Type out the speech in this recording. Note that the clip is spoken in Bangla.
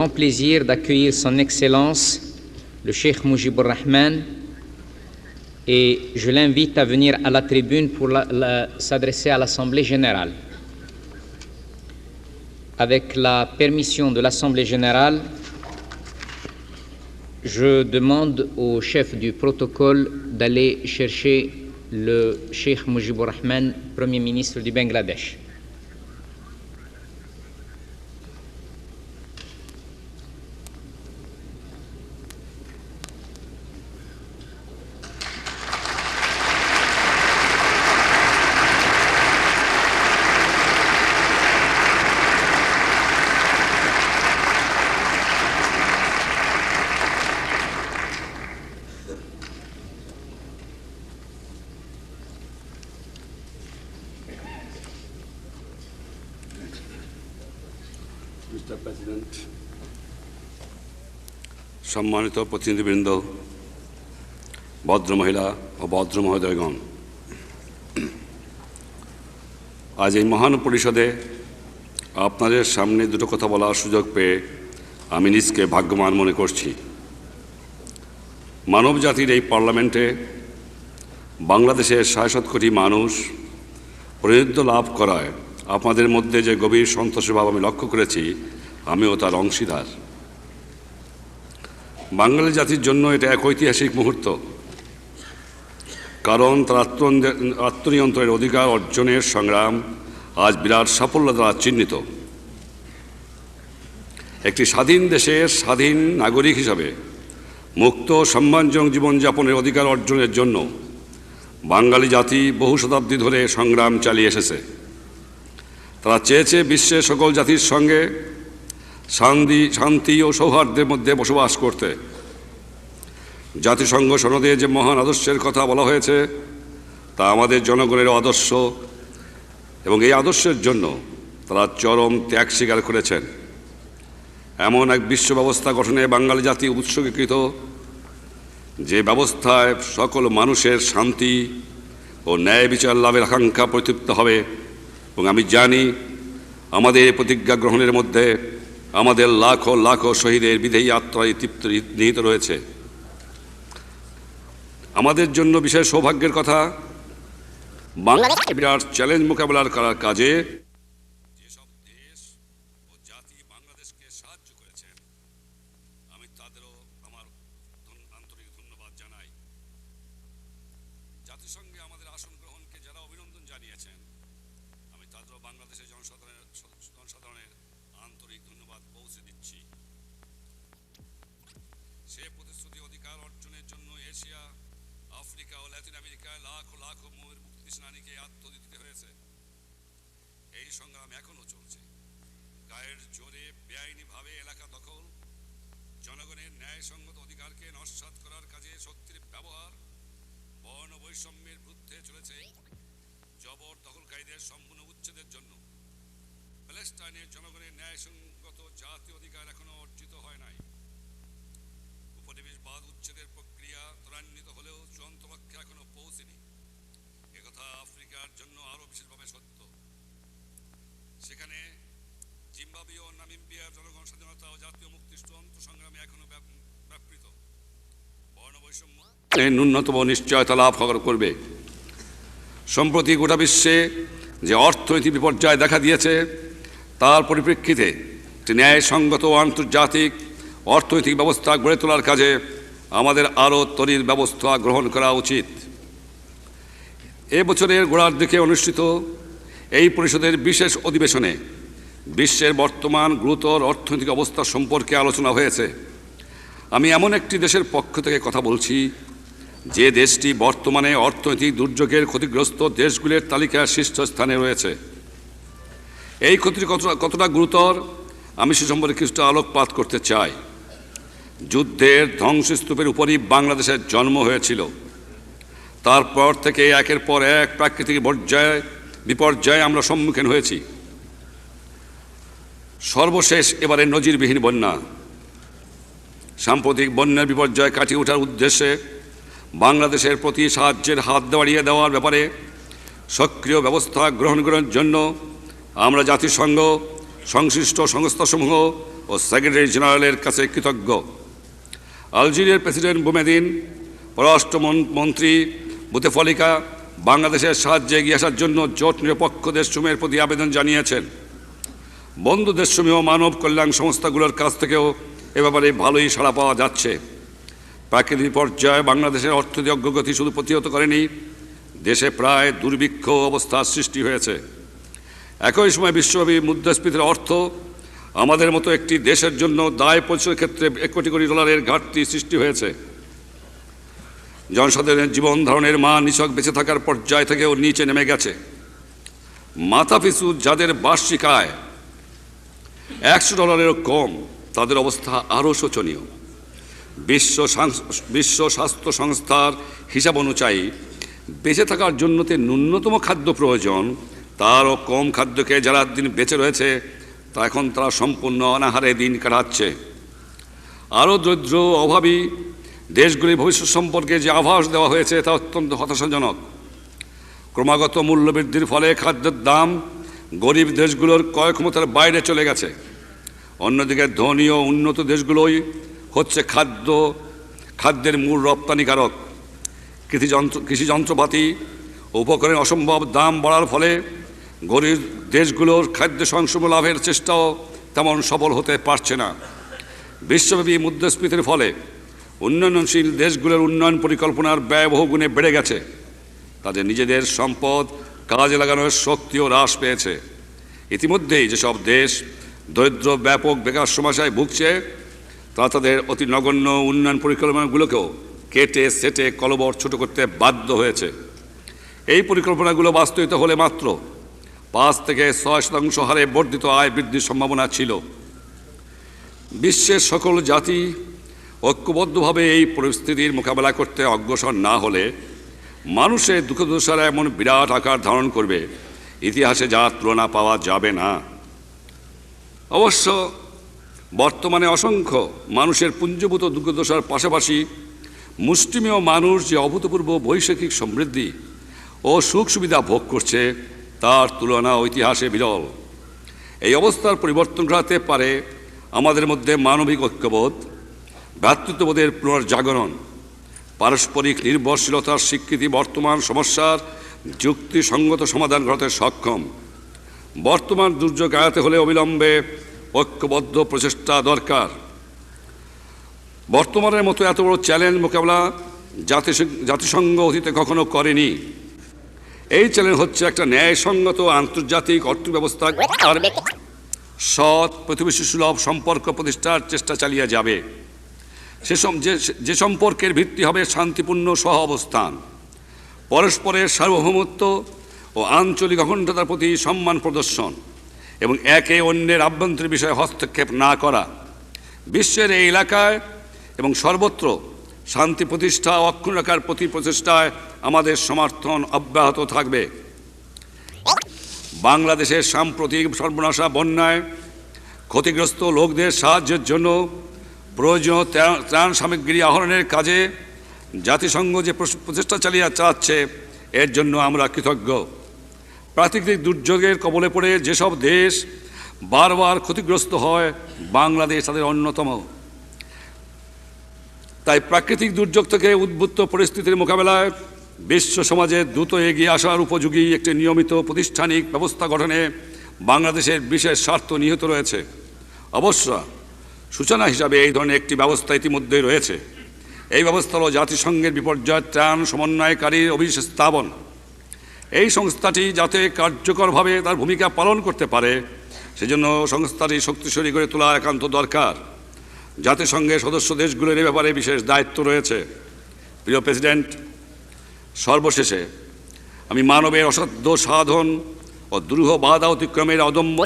grand plaisir d'accueillir Son Excellence le Cheikh Moujibur Rahman et je l'invite à venir à la tribune pour s'adresser à l'Assemblée générale. Avec la permission de l'Assemblée générale, je demande au chef du protocole d'aller chercher le Cheikh Moujibur Rahman, Premier ministre du Bangladesh. সম্মানিত প্রতিনিধিবৃন্দ, ভদ্র মহিলা ও ভদ্র মহোদয়গণ। আজ এই মহান পরিষদে আপনাদের সামনে দুটো কথা বলার সুযোগ পেয়ে আমি নিজকে ভাগ্যবান মনে করছি। মানব জাতির এই পার্লামেন্টে বাংলাদেশের সাড়ে কোটি মানুষ প্রতিনিধিত্ব লাভ করায় আপনাদের মধ্যে যে গভীর সন্তোষের ভাব আমি লক্ষ্য করেছি, আমিও তার অংশীদার। বাঙালি জাতির জন্য এটা এক ঐতিহাসিক মুহূর্ত। কারণ তার আত্ম- আত্মনিয়ন্ত্রণের অধিকার অর্জনের সংগ্রাম আজ বিরাট সাফল্য দ্বারা চিহ্নিত। একটি স্বাধীন দেশের স্বাধীন নাগরিক হিসাবে মুক্ত সম্মানজনক জীবনযাপনের অধিকার অর্জনের জন্য বাঙালি জাতি বহু শতাব্দী ধরে সংগ্রাম চালিয়ে এসেছে। তারা চেয়েছে বিশ্বের সকল জাতির সঙ্গে শান্তি শান্তি ও সৌহার্দ্যের মধ্যে বসবাস করতে। জাতিসংঘ সনদে যে মহান আদর্শের কথা বলা হয়েছে, তা আমাদের জনগণের আদর্শ এবং এই আদর্শের জন্য তারা চরম ত্যাগ স্বীকার করেছেন। এমন এক বিশ্ব ব্যবস্থা গঠনে বাঙালি জাতি উৎসর্গীকৃত, যে ব্যবস্থায় সকল মানুষের শান্তি ও ন্যায় বিচার লাভের আকাঙ্ক্ষা প্রতৃপ্ত হবে। এবং আমি জানি আমাদের প্রতিজ্ঞা গ্রহণের মধ্যে আমাদের লাখো লাখো শহীদের বিধেয়ী আত্মায় তৃপ্ত নিহিত রয়েছে। আমাদের জন্য বিশেষ সৌভাগ্যের কথা, বাংলাদেশ বিরাট চ্যালেঞ্জ মোকাবেলার করার কাজে যেসব দেশ জাতি বাংলাদেশকে সাহায্য করেছেন আমি তাদেরও আমার ধন্যবাদ জানাই। জাতিসংঘে আমাদের আসন গ্রহণকে যারা অভিনন্দন জানিয়েছেন তাদেরও বাংলাদেশের জনসাধারণের জনসাধারণের আন্তরিক ধন্যবাদ পৌঁছে দিচ্ছি। সে প্রতিশ্রুতি অধিকার অর্জনের জন্য এশিয়া, আফ্রিকা ও ল্যাটিন আমেরিকায় লাখ লাখ ময়ের মুক্তি সেনানীকে আত্মদি দিতে হয়েছে। এই সংগ্রাম এখনও চলছে। গায়ের জোরে বেআইনিভাবে এলাকা দখল, জনগণের ন্যায়সঙ্গত অধিকারকে নস্বাত করার কাজে শক্তির ব্যবহার বর্ণ বৈষম্যের বিরুদ্ধে চলেছে জবর দখলকারীদের সম্পূর্ণ উচ্ছেদের জন্য। প্যালেস্টাইনের জনগণের ন্যায়সঙ্গত জাতীয় অধিকার এখনও অর্জিত হয় নাই। উপনিবেশবাদ উচ্ছেদের প্রক্রিয়া ত্বরান্বিত হলেও চূড়ান্ত লক্ষ্যে এখনও পৌঁছেনি। একথা আফ্রিকার জন্য আরও বিশেষভাবে সত্য। সেখানে জিম্বাবুয়ে ও নামিবিয়ার জনগণ স্বাধীনতা ও জাতীয় মুক্তির চূড়ান্ত সংগ্রামে এখনও ব্যাপ- ব্যাপৃত। বর্ণবৈষম্য ন্যূনতম নিশ্চয়তা লাভ করবে সম্প্রতি গোটা বিশ্বে যে অর্থনৈতিক বিপর্যয় দেখা দিয়েছে, তার পরিপ্রেক্ষিতে একটি ন্যায়সঙ্গত আন্তর্জাতিক অর্থনৈতিক ব্যবস্থা গড়ে তোলার কাজে আমাদের আরও তরির ব্যবস্থা গ্রহণ করা উচিত। এ বছরের গোড়ার দিকে অনুষ্ঠিত এই পরিষদের বিশেষ অধিবেশনে বিশ্বের বর্তমান গুরুতর অর্থনৈতিক অবস্থা সম্পর্কে আলোচনা হয়েছে। আমি এমন একটি দেশের পক্ষ থেকে কথা বলছি যে দেশটি বর্তমানে অর্থনৈতিক দুর্যোগের ক্ষতিগ্রস্ত দেশগুলির তালিকার শীর্ষস্থানে রয়েছে। এই ক্ষতির কতটা কতটা গুরুতর, আমি সে সম্পর্কে কিছুটা আলোকপাত করতে চাই। যুদ্ধের ধ্বংসস্তূপের উপরই বাংলাদেশের জন্ম হয়েছিল। তারপর থেকে একের পর এক প্রাকৃতিক পর্যায়ে বিপর্যয়ে আমরা সম্মুখীন হয়েছি। সর্বশেষ এবারে নজিরবিহীন বন্যা। সাম্প্রতিক বন্যার বিপর্যয় কাটিয়ে ওঠার উদ্দেশ্যে বাংলাদেশের প্রতি সাহায্যের হাত বাড়িয়ে দেওয়ার ব্যাপারে সক্রিয় ব্যবস্থা গ্রহণ করার জন্য আমরা জাতিসংঘ, সংশ্লিষ্ট সংস্থাসমূহ ও সেক্রেটারি জেনারেলের কাছে কৃতজ্ঞ। আলজেরিয়ার প্রেসিডেন্ট বুমেদিন, পররাষ্ট্র মন- মন্ত্রী বুতেফলিকা বাংলাদেশের সাহায্যে এগিয়ে আসার জন্য জোট নিরপেক্ষ দেশসমূহের প্রতি আবেদন জানিয়েছেন। বন্ধু দেশসমূহ মানব কল্যাণ সংস্থাগুলোর কাছ থেকেও এ ব্যাপারে ভালোই সাড়া পাওয়া যাচ্ছে। প্রাকৃতিক পর্যায়ে বাংলাদেশের অর্থনৈতিক অগ্রগতি শুধু প্রতিহত করেনি, দেশে প্রায় দুর্ভিক্ষ অবস্থার সৃষ্টি হয়েছে। একই সময় বিশ্বব্যাপী মুদ্রাস্ফীতির অর্থ আমাদের মতো একটি দেশের জন্য দায় পরিশোধের ক্ষেত্রে এক কোটি কোটি ডলারের ঘাটতি সৃষ্টি হয়েছে। জনসাধারণের জীবন ধারণের মান নিছক বেঁচে থাকার পর্যায় থেকেও নিচে নেমে গেছে। মাথাপিছু যাদের বার্ষিক আয় একশো ডলারেরও কম, তাদের অবস্থা আরও শোচনীয়। বিশ্ব বিশ্ব স্বাস্থ্য সংস্থার হিসাব অনুযায়ী বেঁচে থাকার জন্য তে ন্যূনতম খাদ্য প্রয়োজন, তারও কম খাদ্যকে যারা দিন বেঁচে রয়েছে, তা এখন তারা সম্পূর্ণ অনাহারে দিন কাটাচ্ছে। আরও দরিদ্র অভাবী দেশগুলির ভবিষ্যৎ সম্পর্কে যে আভাস দেওয়া হয়েছে, তা অত্যন্ত হতাশাজনক। ক্রমাগত মূল্যবৃদ্ধির ফলে খাদ্যের দাম গরিব দেশগুলোর ক্রয় ক্ষমতার বাইরে চলে গেছে। অন্যদিকে ধনী ও উন্নত দেশগুলোই হচ্ছে খাদ্য, খাদ্যের মূল রপ্তানিকারক। কৃষি যন্ত্র, কৃষি যন্ত্রপাতি, উপকরণের অসম্ভব দাম বাড়ার ফলে গরিব দেশগুলোর খাদ্য সংসম লাভের চেষ্টাও তেমন সফল হতে পারছে না। বিশ্বব্যাপী মুদ্রাস্ফীতির ফলে উন্নয়নশীল দেশগুলোর উন্নয়ন পরিকল্পনার ব্যয় বহুগুণে বেড়ে গেছে। তাদের নিজেদের সম্পদ কাজে লাগানোর শক্তিও হ্রাস পেয়েছে। ইতিমধ্যেই যেসব দেশ দরিদ্র, ব্যাপক, বেকার সমস্যায় ভুগছে তা তাদের অতি নগণ্য উন্নয়ন পরিকল্পনাগুলোকেও কেটে সেটে কলবর ছোট করতে বাধ্য হয়েছে। এই পরিকল্পনাগুলো বাস্তবিত হলে মাত্র পাঁচ থেকে ছয় শতাংশ হারে বর্ধিত আয় বৃদ্ধির সম্ভাবনা ছিল। বিশ্বের সকল জাতি ঐক্যবদ্ধভাবে এই পরিস্থিতির মোকাবেলা করতে অগ্রসর না হলে মানুষের দুঃখদশারা এমন বিরাট আকার ধারণ করবে। ইতিহাসে যার তুলনা পাওয়া যাবে না। অবশ্য বর্তমানে অসংখ্য মানুষের পুঞ্জভূত দুর্গদশার পাশাপাশি মুষ্টিমেয় মানুষ যে অভূতপূর্ব বৈশ্বিক সমৃদ্ধি ও সুখ সুবিধা ভোগ করছে, তার তুলনা ইতিহাসে বিরল। এই অবস্থার পরিবর্তন ঘটাতে পারে আমাদের মধ্যে মানবিক ঐক্যবোধ, ভ্রাতৃত্ববোধের পুনর্জাগরণ, পারস্পরিক নির্ভরশীলতার স্বীকৃতি বর্তমান সমস্যার যুক্তিসঙ্গত সমাধান ঘটাতে সক্ষম। বর্তমান দুর্যোগ এড়াতে হলে অবিলম্বে ঐক্যবদ্ধ প্রচেষ্টা দরকার। বর্তমানের মতো এত বড় চ্যালেঞ্জ মোকাবেলা জাতিসংঘ অতীতে কখনো করেনি। এই চ্যালেঞ্জ হচ্ছে একটা ন্যায়সঙ্গত আন্তর্জাতিক অর্থব্যবস্থা সৎ প্রতিবেশী সুলভ সম্পর্ক প্রতিষ্ঠার চেষ্টা চালিয়ে যাবে। সে যে সম্পর্কের ভিত্তি হবে শান্তিপূর্ণ সহ অবস্থান পরস্পরের সার্বভৌমত্ব ও আঞ্চলিক অখণ্ডতার প্রতি সম্মান প্রদর্শন। এবং একে অন্যের আভ্যন্তরীণ বিষয়ে হস্তক্ষেপ না করা। বিশ্বের এই এলাকায় এবং সর্বত্র শান্তি প্রতিষ্ঠা ও অক্ষুণ্ণ রাখার প্রতি প্রচেষ্টায় আমাদের সমর্থন অব্যাহত থাকবে। বাংলাদেশের সাম্প্রতিক সর্বনাশা বন্যায় ক্ষতিগ্রস্ত লোকদের সাহায্যের জন্য প্রয়োজনীয় ত্রাণ- সামগ্রী আহরণের কাজে জাতিসংঘ যে প্রচেষ্টা চালিয়ে চাচ্ছে এর জন্য আমরা কৃতজ্ঞ। প্রাকৃতিক দুর্যোগের কবলে পড়ে যেসব দেশ বারবার ক্ষতিগ্রস্ত হয়, বাংলাদেশ তাদের অন্যতম। তাই প্রাকৃতিক দুর্যোগ থেকে উদ্বুদ্ধ পরিস্থিতির মোকাবেলায় বিশ্ব সমাজে দ্রুত এগিয়ে আসার উপযোগী একটি নিয়মিত প্রতিষ্ঠানিক ব্যবস্থা গঠনে বাংলাদেশের বিশেষ স্বার্থ নিহিত রয়েছে। অবশ্য সূচনা হিসাবে এই ধরনের একটি ব্যবস্থা ইতিমধ্যেই রয়েছে। এই ব্যবস্থা হল জাতিসংঘের বিপর্যয় ত্রাণ সমন্বয়কারীর অভিশেষ স্থাপন এই সংস্থাটি যাতে কার্যকরভাবে তার ভূমিকা পালন করতে পারে, সেজন্য সংস্থাটি শক্তিশালী করে তোলা একান্ত দরকার। জাতিসংঘের সদস্য দেশগুলোর এ ব্যাপারে বিশেষ দায়িত্ব রয়েছে। প্রিয় প্রেসিডেন্ট, সর্বশেষে আমি মানবের অসাধ্য সাধন ও দুরূহ বাধা অতিক্রমের অদম্য